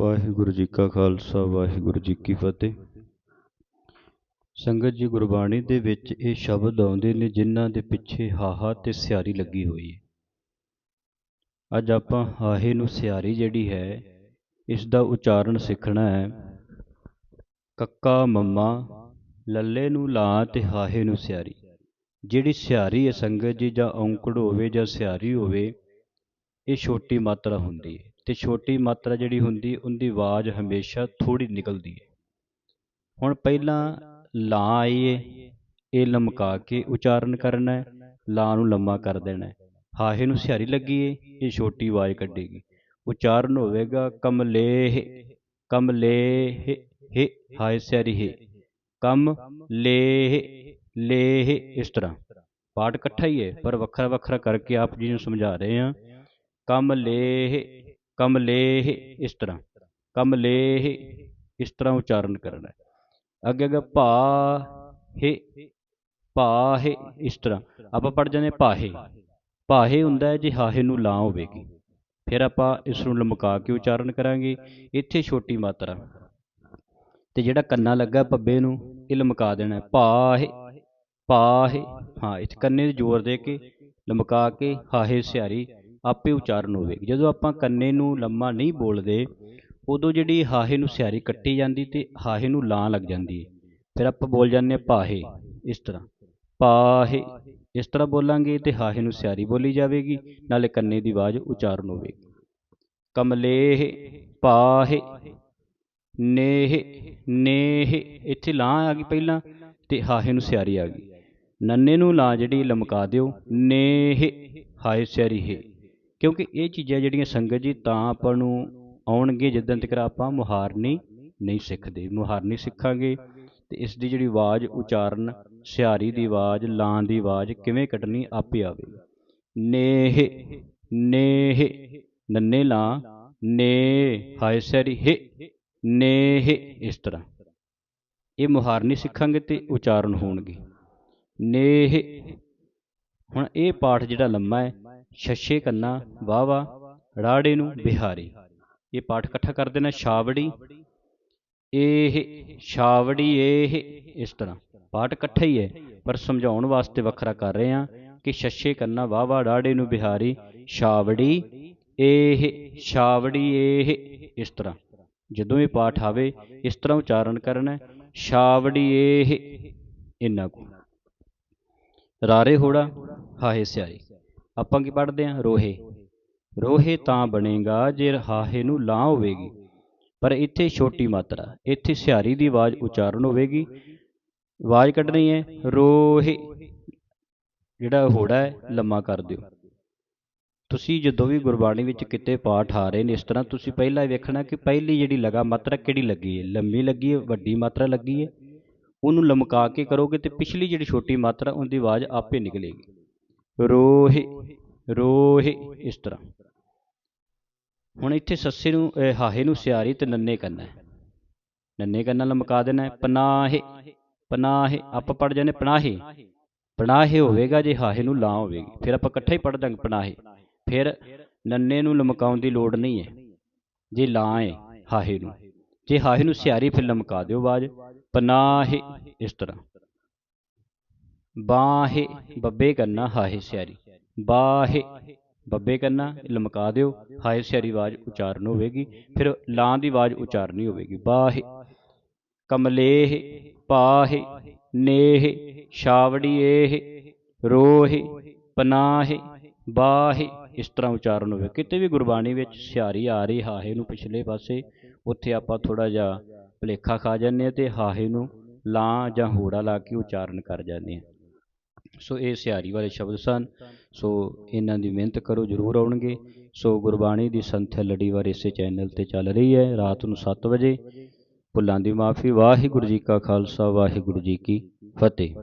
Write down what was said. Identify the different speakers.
Speaker 1: ਵਾਹਿਗੁਰੂ ਜੀ ਕਾ ਖਾਲਸਾ, ਵਾਹਿਗੁਰੂ ਜੀ ਕੀ ਫਤਿਹ। ਸੰਗਤ ਜੀ, ਗੁਰਬਾਣੀ ਦੇ ਵਿੱਚ ਇਹ ਸ਼ਬਦ ਆਉਂਦੇ ਨੇ ਜਿਨ੍ਹਾਂ ਦੇ ਪਿੱਛੇ ਹਾਹਾ ਤੇ ਸਿਆਰੀ ਲੱਗੀ ਹੋਈ ਹੈ ਅੱਜ ਆਪਾਂ ਹਾਹੇ ਨੂੰ ਸਿਆਰੀ ਜਿਹੜੀ ਹੈ, ਇਸ ਦਾ ਉਚਾਰਨ ਸਿੱਖਣਾ ਹੈ। ਕੱਕਾ, ਮੰਮਾ, ਲੱਲੇ ਨੂੰ ਲਾਂ ਤੇ ਹਾਹੇ ਨੂੰ ਸਿਆਰੀ। ਜਿਹੜੀ ਸਿਆਰੀ ਹੈ ਸੰਗਤ ਜੀ, ਜਾਂ ਔਂਕੜ ਹੋਵੇ ਜਾਂ ਸਿਆਰੀ ਹੋਵੇ, ਇਹ ਛੋਟੀ ਮਾਤਰਾ ਹੁੰਦੀ ਹੈ ਤੇ ਛੋਟੀ ਮਾਤਰਾ ਜਿਹੜੀ ਹੁੰਦੀ, ਉਹਦੀ ਆਵਾਜ਼ ਹਮੇਸ਼ਾ ਥੋੜੀ ਨਿਕਲਦੀ ਹੈ। ਹੁਣ ਪਹਿਲਾਂ ਲਾਂ ਆਈਏ, ਇਹ ਲਮਕਾ ਕੇ ਉਚਾਰਨ ਕਰਨਾ ਹੈ, ਲਾਂ ਨੂੰ ਲੰਮਾ ਕਰ ਦੇਣਾ ਹੈ। ਹਾਹੇ ਨੂੰ ਸਿਆਰੀ ਲੱਗੀ ਏ, ਇਹ ਛੋਟੀ ਆਵਾਜ਼ ਕੱਢੇਗੀ। ਉਚਾਰਨ ਹੋਵੇਗਾ ਕਮਲੇਹ ਕਮਲੇਹ ਹੇ ਹਾਏ ਸਿਆਰੀ ਹੈ। ਕਮ ਲੇਹ ਲੇਹ ਇਸ ਤਰ੍ਹਾਂ। ਪਾਠ ਇਕੱਠਾ ਹੀ ਹੈ, ਪਰ ਵੱਖਰਾ ਵੱਖਰਾ ਕਰਕੇ ਆਪ ਜੀ ਨੂੰ ਸਮਝਾ ਰਹੇ ਹਾਂ। ਕਮਲੇਹ ਕਮਲੇਹ ਇਸ ਤਰ੍ਹਾਂ ਕਮਲੇਹ ਇਸ ਤਰ੍ਹਾਂ ਉਚਾਰਨ ਕਰਨਾ। ਹੈ ਅੱਗੇ ਅੱਗੇ ਭਾ ਹੈ ਭਾ ਇਸ ਤਰ੍ਹਾਂ। ਆਪਾਂ ਪੜ ਜਾਂਦੇ ਭਾਹੇ ਭਾਹੇ ਹੁੰਦਾ ਜੇ ਹਾਹੇ ਨੂੰ ਲਾਂ ਹੋਵੇਗੀ। ਫਿਰ ਆਪਾਂ ਇਸ ਨੂੰ ਲਮਕਾ ਕੇ ਉਚਾਰਨ ਕਰਾਂਗੇ। ਇੱਥੇ ਛੋਟੀ ਮਾਤਰਾ। ਤੇ ਜਿਹੜਾ ਕੰਨਾ ਲੱਗਾ ਪੱਬੇ ਨੂੰ, ਇਹ ਲਮਕਾ ਦੇਣਾ ਹੈ। ਭਾਹੇ ਭਾਹੇ ਹਾਂ ਇਸ ਕੰਨੇ ਨੂੰ ਜ਼ੋਰ ਦੇ ਕੇ ਲਮਕਾ ਕੇ ਹਾਹੇ ਸਿਆਰੀ ਆਪੇ ਉਚਾਰਨ ਹੋਵੇਗੀ। ਜਦੋਂ ਆਪਾਂ ਕੰਨੇ ਨੂੰ ਲੰਮਾ ਨਹੀਂ ਬੋਲਦੇ, ਉਦੋਂ ਜਿਹੜੀ ਹਾਹੇ ਨੂੰ ਸਿਆਰੀ ਕੱਟੀ ਜਾਂਦੀ ਤੇ ਹਾਹੇ ਨੂੰ ਲਾਂ ਲੱਗ ਜਾਂਦੀ ਹੈ ਫਿਰ ਆਪਾਂ ਬੋਲ ਜਾਂਦੇ ਹਾਂ ਪਾਹੇ, ਇਸ ਤਰ੍ਹਾਂ। ਪਾਹੇ, ਇਸ ਤਰ੍ਹਾਂ ਬੋਲਾਂਗੇ ਤੇ ਹਾਹੇ ਨੂੰ ਸਿਆਰੀ ਬੋਲੀ ਜਾਵੇਗੀ, ਨਾਲੇ ਕੰਨੇ ਦੀ ਆਵਾਜ਼ ਉਚਾਰਨ ਹੋਵੇਗੀ। ਕਮਲੇਹ, ਪਾਹੇ, ਨੇਹ ਨੇਹ, ਇੱਥੇ ਲਾਂ ਆ ਗਈ ਪਹਿਲਾਂ ਤੇ ਹਾਹੇ ਨੂੰ ਸਿਆਰੀ ਆ ਗਈ। ਨੰਨੇ ਨੂੰ ਲਾਂ ਜਿਹੜੀ ਲਮਕਾ ਦਿਓ, ਨੇਹ ਹਾਏ ਸਿਆਰੀ ਹੈ। ਕਿਉਂਕਿ ਇਹ ਚੀਜ਼ਾਂ ਜਿਹੜੀਆਂ ਸੰਗਤ ਜੀ ਤਾਂ ਆਪਾਂ ਨੂੰ ਆਉਣਗੇ ਜਿੱਦਾਂ ਤੱਕ ਆਪਾਂ ਮੁਹਾਰਨੀ ਨਹੀਂ ਸਿੱਖਦੇ। ਮੁਹਾਰਨੀ ਸਿੱਖਾਂਗੇ ਤੇ ਇਸ ਦੀ ਜਿਹੜੀ ਆਵਾਜ਼ ਉਚਾਰਨ ਸਿਆਰੀ ਦੀ ਆਵਾਜ਼ ਲਾਂ ਦੀ ਆਵਾਜ਼ ਕਿਵੇਂ ਕੱਢਣੀ ਆਪੇ ਆਵੇਗੀ ਨੇਹ ਨੇਹ, ਨੰਨੇ ਲਾਂ ਨੇ ਹਾਏ ਸਿਆਰੀ ਹੈ, ਨੇਹ, ਇਸ ਤਰ੍ਹਾਂ। ਇਹ ਮੁਹਾਰਨੀ ਸਿੱਖਾਂਗੇ ਤੇ ਉਚਾਰਨ ਹੋਣਗੇ। ਨੇਹ, ਹੁਣ ਇਹ ਪਾਠ ਜਿਹੜਾ ਲੰਮਾ ਹੈ ਛੱਛੇ ਕੰਨਾ ਵਾਵਾ ਰਾੜੇ ਨੂੰ ਬਿਹਾਰੀ। ਇਹ ਪਾਠ ਇਕੱਠਾ ਕਰ ਦੇਣਾ, ਛਾਵੜੀ। ਇਹ ਛਾਵੜੀ, ਇਹ ਇਸ ਤਰ੍ਹਾਂ। ਪਾਠ ਇਕੱਠਾ ਹੀ ਹੈ, ਪਰ ਸਮਝਾਉਣ ਵਾਸਤੇ ਵੱਖਰਾ ਕਰ ਰਹੇ ਹਾਂ ਕਿ ਛੱਛੇ ਕੰਨਾ ਵਾਵਾ ਰਾੜੇ ਨੂੰ ਬਿਹਾਰੀ, ਛਾਵੜੀ, ਇਹ ਸ਼ਾਵੜੀ ਇਹ ਇਸ ਤਰ੍ਹਾਂ। ਜਦੋਂ ਇਹ ਪਾਠ ਆਵੇ, ਇਸ ਤਰ੍ਹਾਂ ਉਚਾਰਨ ਕਰਨਾ ਛਾਵੜੀ, ਇਹ ਇੰਨਾ ਕੁ ਰਾਰੇ ਹੋੜਾ, ਹਾਏ ਸਿਆਰੀ ਆਪਾਂ ਕੀ ਪੜ੍ਹਦੇ ਆਂ? ਰੋਹੇ। ਰੋਹੇ ਤਾਂ ਬਣੇਗਾ ਜੇ ਹਾਹੇ ਨੂੰ ਲਾਂ ਹੋਵੇਗੀ, ਪਰ ਇੱਥੇ ਛੋਟੀ ਮਾਤਰਾ, ਇੱਥੇ ਸਿਆਰੀ ਦੀ ਆਵਾਜ਼ ਉਚਾਰਨ ਹੋਵੇਗੀ। ਆਵਾਜ਼ ਕੱਢਣੀ ਹੈ ਰੋਹੇ। ਜਿਹੜਾ ਹੋੜਾ ਹੈ, ਲੰਮਾ ਕਰ ਦਿਓ। ਤੁਸੀਂ ਜਦੋਂ ਵੀ ਗੁਰਬਾਣੀ ਵਿੱਚ ਕਿਤੇ ਪਾਠ ਆ ਰਹੇ ਨੇ, ਇਸ ਤਰ੍ਹਾਂ ਤੁਸੀਂ ਪਹਿਲਾਂ ਵੇਖਣਾ ਕਿ ਪਹਿਲੀ ਜਿਹੜੀ ਲਗਾ ਮਾਤਰਾ ਕਿਹੜੀ ਲੱਗੀ ਹੈ ਲੰਮੀ ਲੱਗੀ ਹੈ ਵੱਡੀ ਮਾਤਰਾ ਲੱਗੀ ਹੈ ਉਹਨੂੰ ਲਮਕਾ ਕੇ ਕਰੋਗੇ ਤੇ ਪਿਛਲੀ ਜਿਹੜੀ ਛੋਟੀ ਮਾਤਰਾ, ਉਹਦੀ ਆਵਾਜ਼ ਆਪੇ ਨਿਕਲੇਗੀ। ਰੋਹੇ ਰੋਹੇ, ਇਸ ਤਰ੍ਹਾਂ। ਹੁਣ ਇੱਥੇ ਸੱਸੇ ਨੂੰ ਹਾਹੇ ਨੂੰ ਸਿਆਰੀ ਤੇ ਨੰਨੇ ਕਰਨਾ ਹੈ। ਨੰਨੇ ਕਰਨਾ ਲਮਕਾ ਦੇਣਾ ਹੈ। ਪਨਾਹੇ ਪਨਾਹੇ, ਆਪਾਂ ਪੜ ਜਾਂਦੇ ਪਨਾਹੇ। ਪਨਾਹੇ ਹੋਵੇਗਾ ਜੇ ਹਾਹੇ ਨੂੰ ਲਾਂ ਹੋਵੇਗੀ। ਫਿਰ ਆਪਾਂ ਇਕੱਠਾ ਹੀ ਪੜ ਦਾਂਗੇ ਪਨਾਹੇ। ਫਿਰ ਨੰਨੇ ਨੂੰ ਲਮਕਾਉਣ ਦੀ ਲੋੜ ਨਹੀਂ ਹੈ। ਜੇ ਲਾਂ ਹੈ ਹਾਹੇ ਨੂੰ। ਜੇ ਹਾਹੇ ਨੂੰ ਸਿਆਰੀ ਫਿਰ ਲਮਕਾ ਦਿਓ ਆਵਾਜ਼। ਪਨਾਹੇ, ਇਸ ਤਰ੍ਹਾਂ। ਬਾਹੇ ਬੱਬੇ ਕਰਨਾ ਹਾਹੇ ਸਿਆਰੀ। ਬਾਹੇ ਬੱਬੇ ਕਰਨਾ ਲਮਕਾ ਦਿਓ, ਹਾਏ ਸਿਆਰੀ ਆਵਾਜ਼ ਉਚਾਰਨ ਹੋਵੇਗੀ, ਫਿਰ ਲਾਂ ਦੀ ਆਵਾਜ਼ ਉਚਾਰਨੀ ਹੋਵੇਗੀ। ਬਾਹੇ ਕਮਲੇਹ, ਪਾਹੇ ਨੇਹ ਛਾਵੜੀ ਰੋਹੇ ਪਨਾਹੇ, ਬਾਹੇ ਇਸ ਤਰ੍ਹਾਂ ਉਚਾਰਨ ਹੋਵੇ। ਕਿਤੇ ਵੀ ਗੁਰਬਾਣੀ ਵਿੱਚ ਸਿਆਰੀ ਆ ਰਹੀ, ਹਾਹੇ ਨੂੰ ਪਿਛਲੇ ਪਾਸੇ, ਉੱਥੇ ਆਪਾਂ ਥੋੜਾ ਜਿਹਾ ਭਲੇਖਾ ਖਾ ਜਾਂਦੇ ਆ ਤੇ ਹਾਹੇ ਨੂੰ ਲਾਂ ਜਾਂ ਹੋੜਾ ਲਾ ਕੇ ਉਚਾਰਨ ਕਰ ਜਾਂਦੇ ਆ ਸੋ ਇਹ ਸਿਆਰੀ ਵਾਲੇ ਸ਼ਬਦ ਸਨ। ਸੋ ਇਹਨਾਂ ਦੀ ਮਿਹਨਤ ਕਰੋ, ਜ਼ਰੂਰ ਆਉਣਗੇ। ਸੋ ਗੁਰਬਾਣੀ ਦੀ ਸੰਥਿਆ ਲੜੀਵਾਰ ਇਸੇ ਚੈਨਲ ਤੇ ਚੱਲ ਰਹੀ ਹੈ। ਰਾਤ ਨੂੰ 7 ਵਜੇ। ਭੁੱਲਾਂ ਦੀ ਮਾਫੀ। ਵਾਹਿਗੁਰੂ ਜੀ ਕਾ ਖਾਲਸਾ। ਵਾਹਿਗੁਰੂ ਜੀ ਕੀ ਫਤਿਹ।